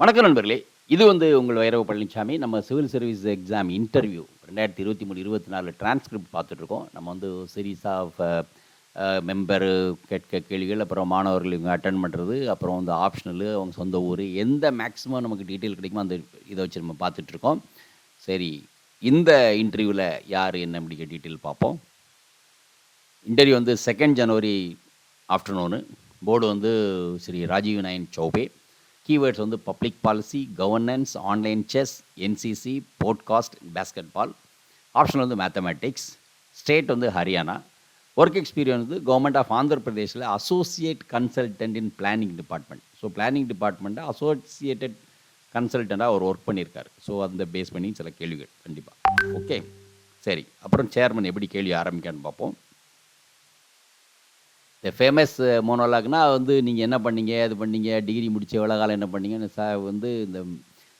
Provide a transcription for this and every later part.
வணக்கம் நண்பர்களே. இது வந்து உங்கள் வைரவ பழனிசாமி நம்ம சிவில் சர்வீஸ் எக்ஸாம் இன்டர்வியூ. ரெண்டாயிரத்தி இருபத்தி மூணு இருபத்தி நாலு டிரான்ஸ்கிரிப்ட் பார்த்துட்ருக்கோம். நம்ம வந்து சீரீஸ் ஆஃப் மெம்பரு கேட்க கேள்விகள் அப்புறம் மாணவர்கள் இவங்க அட்டன் பண்ணுறது அப்புறம் வந்து ஆப்ஷனலு அவங்க சொந்த ஊர் எந்த மேக்ஸிமம் நமக்கு டீட்டெயில் கிடைக்குமோ அந்த இதை வச்சு நம்ம பார்த்துட்ருக்கோம். சரி இந்த இன்டர்வியூவில் யார் என்ன அப்படிங்கிற டீட்டெயில் பார்ப்போம். இன்டர்வியூ வந்து செகண்ட் ஜனவரி ஆஃப்டர்நூனு போர்டு வந்து ஸ்ரீ ராஜீவ் நாயன் சௌபே. கீவேர்ட்ஸ் வந்து public policy governance online chess NCC podcast basketball option வந்து மேத்தமேட்டிக்ஸ் ஸ்டேட் வந்து ஹரியானா ஒர்க் எக்ஸ்பீரியன்ஸ் வந்து government of Andhra பிரதேஷில் associate consultant in planning department so planning டிபார்ட்மெண்ட்டை அசோசியேட்டட் கன்சல்டண்ட்டாக அவர் ஒர்க் பண்ணியிருக்கார் ஸோ அந்த பேஸ் பண்ணி சில கேள்விகள் கண்டிப்பாக ஓகே சரி. அப்புறம் சேர்மன் எப்படி கேள்வி ஆரம்பிக்கான்னு பார்ப்போம். இந்த ஃபேமஸ் மோனோலாக்னா வந்து நீங்கள் என்ன பண்ணீங்க இது பண்ணீங்க டிகிரி முடிச்ச எவ்வளோ காலம் என்ன பண்ணீங்கன்னு சார் வந்து இந்த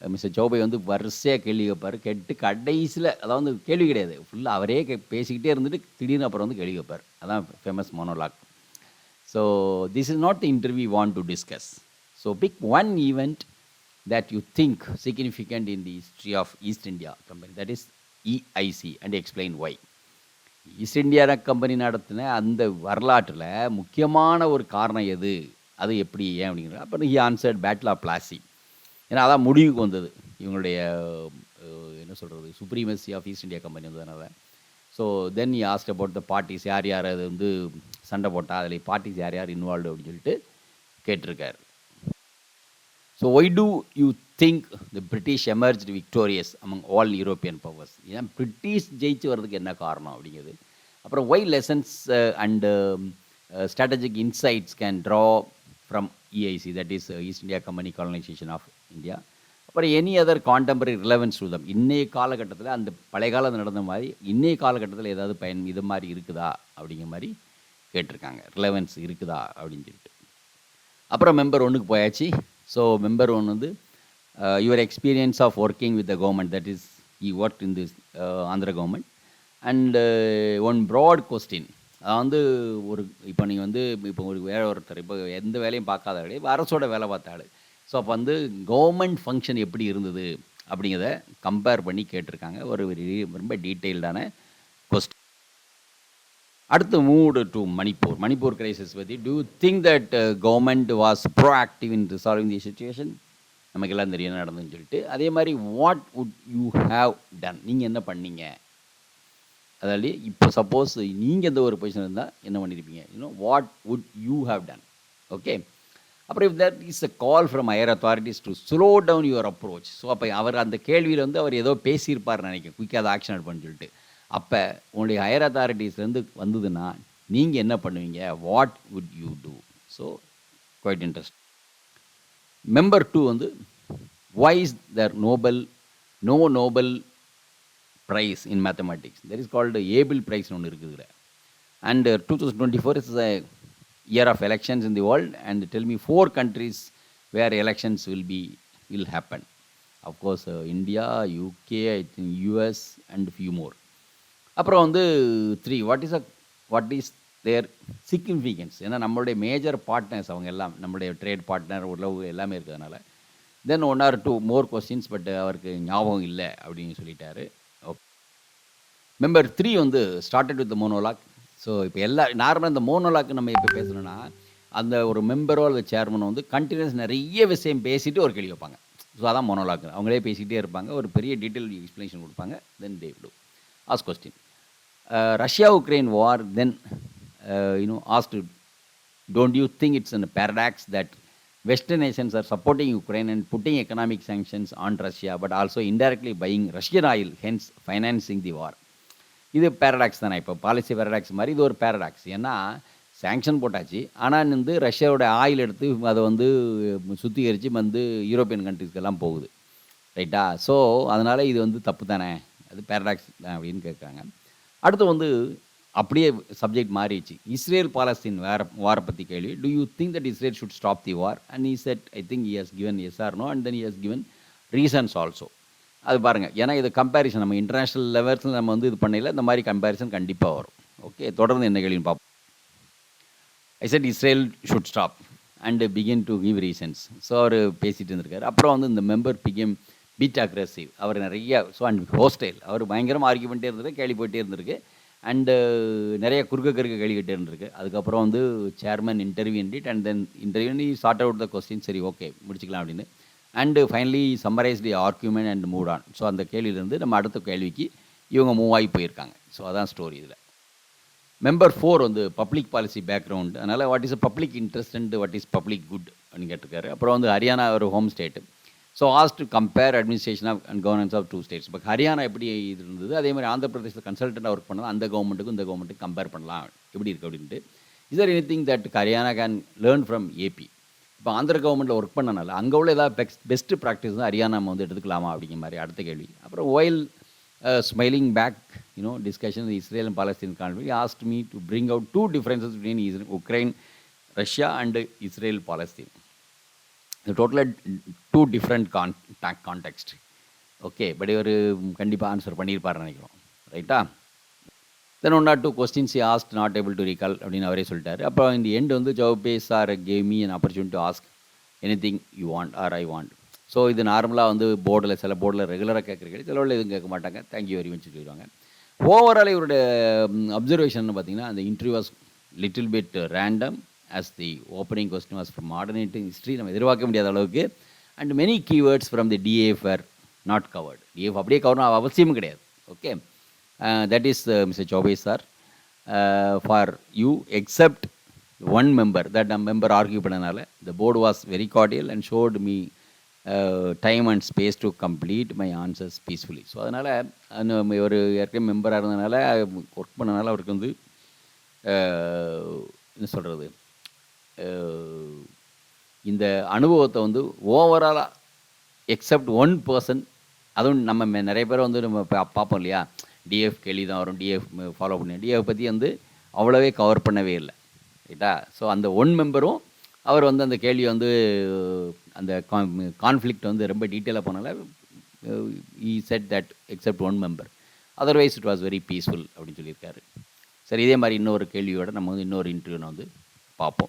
மிஸ்டர் ஜோபை வந்து வரிசையாக கேள்வி கேட்பார் கேட்டு கடைசியில் அதாவது கேள்வி கிடையாது. ஃபுல்லாக அவரே கே பேசிக்கிட்டே இருந்துட்டு திடீர்னு அப்புறம் வந்து கேள்வி கேட்பார் அதான் famous monologue so this is not the interview want to discuss so pick one event that you think significant in the history of East India Company, that is EIC, and explain why. East India Company நடத்தின அந்த வரலாற்றில் முக்கியமான ஒரு காரணம் எது? அது எப்படி ஏன் அப்படிங்கிற அப்புறம் he answered battle of Plassey ஏன்னா அதான் முடிவுக்கு வந்தது. இவங்களுடைய என்ன சொல்கிறது supremacy of East India Company வந்ததுனால. So then he asked about the parties யார் யார் அது வந்து சண்டை போட்டால் அதில் பார்ட்டிஸ் யார் யார் இன்வால்வ் அப்படின்னு சொல்லிட்டு கேட்டிருக்கார். So why do you think the British emerge victorious among all European powers ஏன்னா பிரிட்டிஷ் ஜெயிச்சு வர்றதுக்கு என்ன காரணம் அப்படிங்கிறது. அப்புறம் why lessons and strategic insights can draw from EIC that is East India Company colonisation of India அப்புறம் any other contemporary relevance to them இன்றைய காலகட்டத்தில் அந்த பழைய காலத்தில் நடந்த மாதிரி இன்றைய காலகட்டத்தில் ஏதாவது பயன் இது மாதிரி இருக்குதா அப்படிங்கிற மாதிரி கேட்டிருக்காங்க. ரிலவன்ஸ் இருக்குதா அப்படின்னு சொல்லிட்டு. அப்புறம் மெம்பர் ஒன்றுக்கு போயாச்சு. ஸோ மெம்பர் ஒன் வந்து your experience of working with the government that is he work in this Andhra government and one broad question அது வந்து ஒரு இப்போ நீங்கள் வந்து இப்போ ஒரு வேலை ஒருத்தர் இப்போ எந்த வேலையும் பார்க்காத ஆளு, அரசோட வேலை பார்த்த ஆள். ஸோ அப்போ வந்து கவர்மெண்ட் ஃபங்க்ஷன் எப்படி இருந்தது அப்படிங்கிறத கம்பேர் பண்ணி கேட்டிருக்காங்க. ஒரு ரொம்ப டீட்டெயில்டான கொஸ்டின் அடுத்து moved to Manipur. Manipur crisis பற்றி do think that government was proactive in resolving the situation நமக்கெல்லாம் தெரியும் நடந்துன்னு சொல்லிட்டு. அதே மாதிரி what would you have done நீங்கள் என்ன பண்ணீங்க? அதாவது இப்போ சப்போஸ் நீங்கள் எந்த ஒரு பொசிஷன் இருந்தால் என்ன பண்ணியிருப்பீங்க you know what would you have done okay அப்புறம் if that is a call from higher authorities to slow down your approach so அப்போ அவர் அந்த கேள்வியில் வந்து அவர் ஏதோ பேசியிருப்பார் நினைக்கிறேன். குயிக்காக அதை ஆக்ஷன் எடுப்பான்னு சொல்லிட்டு. அப்போ உங்களுடைய ஹையர் அத்தாரிட்டிஸ்லேருந்து வந்ததுன்னா நீங்கள் என்ன பண்ணுவீங்க? What would you do so quite interest member two வந்து was there Nobel no Nobel prize in mathematics there is called Abel ப்ரைஸ்னு ஒன்று இருக்குதுல and two thousand twenty four is a year of elections in the world and tell me four countries where elections will be will happen of course India UK I think US and few more அப்புறம் வந்து three what is a what is their significance ஏன்னா நம்மளுடைய major partners அவங்க எல்லாம் நம்மளுடைய trade partner உறவு எல்லாமே இருக்கிறதுனால. Then one or two more questions but அவருக்கு ஞாபகம் இல்லை அப்படின்னு சொல்லிட்டாரு. ஓகே மெம்பர் த்ரீ வந்து ஸ்டார்டட் வித் மோனோலாக் ஸோ இப்போ எல்லா நார்மலாக இந்த மோனோலாக் நம்ம இப்போ பேசணும்னா அந்த ஒரு மெம்பரோ அல்லது சேர்மனோ வந்து கண்டினியூஸ் நிறைய விஷயம் பேசிட்டு ஒரு கேள்வி வைப்பாங்க. ஸோ அதான் மோனோலாக் அவங்களே பேசிக்கிட்டே இருப்பாங்க. ஒரு பெரிய டீட்டெயில் எக்ஸ்ப்ளனேஷன் கொடுப்பாங்க. தென் தே விடு ask question Russia Ukraine war then you know asked don't you think it's a paradox that western nations are supporting Ukraine and putting economic sanctions on Russia but also indirectly buying Russian oil hence financing the war இது paradox தானே. இப்போ policy paradox மாதிரி இது ஒரு paradox ஏன்னா sanction போட்டாச்சு. ஆனால் வந்து ரஷ்யாவோட ஆயில் எடுத்து அதை வந்து சுத்திகரித்து வந்து யூரோப்பியன் கண்ட்ரிஸ்க்கெல்லாம் போகுது. ரைட்டா ஸோ அதனால் இது வந்து தப்பு தானே? அது பேரடாக்ஸ் தான் அப்படின்னு கேட்குறாங்க. அடுத்து வந்து அப்படியே சப்ஜெக்ட் மாறிடுச்சு. இஸ்ரேல் பாலஸ்தீன் வேற வாரை பற்றி கேள்வி. Do you think that Israel should stop the war and he said I think he has given yes or no and then he has given reasons also அது பாருங்கள் ஏன்னா இது கம்பேரிசன் நம்ம இன்டர்நேஷ்னல் லெவல்ஸில் நம்ம வந்து இது பண்ணல இந்த மாதிரி கம்பேரிசன் கண்டிப்பாக வரும். ஓகே தொடர்ந்து என்ன கேள்வின்னு பார்ப்போம். I said Israel should stop and begin to give reasons so அவர் பேசிகிட்டு இருந்திருக்காரு. அப்புறம் வந்து இந்த மெம்பர் பிகிம் பீட் அக்ரெசிவ் அவர் நிறைய ஸோ அண்ட் ஹோஸ்டைல் அவர் பயங்கரமாக ஆர்கியூ பண்ணிட்டே இருந்திருக்கு கேள்வி போயிட்டே இருந்திருக்கு. அண்டு uh, நிறைய குறுக்க கருக்க கேள்வி இருந்திருக்கு. அதுக்கப்புறம் வந்து chairman interview it and then interview sort out the question சரி ஓகே முடிச்சுக்கலாம் அப்படின்னு. And finally summarise the argument and moved on so அந்த கேள்வியிலேருந்து நம்ம அடுத்த கேள்விக்கு இவங்க மூவ் ஆகி போயிருக்காங்க. ஸோ அதான் ஸ்டோரி இதில். மெம்பர் ஃபோர் வந்து பப்ளிக் பாலிசி பேக்ரவுண்டு அதனால் what is a public interest and what is public good அப்படின்னு கேட்டிருக்காரு. அப்புறம் வந்து ஹரியானா ஒரு home state so as to compare administration of and governance of two states இப்போ ஹரியானா எப்படி இது இருந்தது? அதே மாதிரி ஆந்திர பிரதேசத்தில் கன்சல்டண்ட்டாக ஒர்க் பண்ணது. அந்த கவர்மெண்ட்டுக்கும் இந்த கவர்மெண்ட்டுக்கு கம்பேர் பண்ணலாம். எப்படி இருக்குது அப்படின்ட்டு. Is are any thing that Haryana can learn from AP இப்போ ஆந்திர கவர்மெண்ட்டில் ஒர்க் பண்ணனால அங்கே உள்ள ஏதாவது பெஸ்ட் பெஸ்ட்டு ப்ராக்டிஸ் தான் ஹரியானா நம்ம வந்து எடுத்துக்கலாமா அப்படிங்கிற மாதிரி அடுத்த கேள்வி. அப்புறம் while smiling back you know discussion Israel and Palestine conflict asked me to bring out two differences between is Ukraine Russia and Israel Palestine டோட்டலாக two different con context okay but இவர் கண்டிப்பாக ஆன்சர் பண்ணியிருப்பாருன்னு நினைக்கிறோம். ரைட்டா then one or two questions ask not able to recall அப்படின்னு அவரே சொல்லிட்டார். அப்போ இந்த எண்ட் வந்து ஜவபே sir gave me an opportunity ask any thing you want or I want so இது நார்மலாக வந்து போர்டில் சில போர்டில் ரெகுலராக கேட்குறீங்க சில எதுவும் கேட்க மாட்டாங்க. தேங்க்யூ வெரி மச் சொல்லிடுவாங்க ஓவரால் இவருடைய அப்சர்வேஷன் பார்த்தீங்கன்னா அந்த interview was little bit random as the opening question was from modern history நம்ம எதிர்பார்க்க முடியாத அளவுக்கு and many keywords from the DAF are not covered DF அப்படியே கவர் அவசியமும் கிடையாது. Okay that is Mr Choubey sir for you except one member that நம் member argue பண்ணனால the board was very cordial and showed me time and space to complete my answers peacefully so அதனால் ஒரு ஏற்கனவே மெம்பராக இருந்ததுனால work பண்ணனால அவருக்கு வந்து என்ன சொல்கிறது இந்த அனுபவத்தை வந்து ஓவராலாக எக்ஸப்ட் ஒன் பர்சன் அதுவும் நம்ம மெ- நிறைய பேர் வந்து நம்ம பார்ப்போம் இல்லையா? டிஎஃப் கேள்வி தான் வரும். டிஎஃப் ஃபாலோ பண்ணி. டிஎஃப் பற்றி வந்து அவ்வளோவே கவர் பண்ணவே இல்லை. ரைட்டா? ஸோ அந்த ஒன் மெம்பரும் அவர் வந்து அந்த கேள்வி வந்து அந்த கான்ஃப்ளிக்ட் வந்து ரொம்ப டீட்டெயிலாக போனால he said that except one member otherwise it was very peaceful அப்படின்னு சொல்லியிருக்காரு. சரி இதே மாதிரி இன்னொரு கேள்வியோட நம்ம வந்து இன்னொரு இன்டர்வியூ வந்து பார்ப்போம்.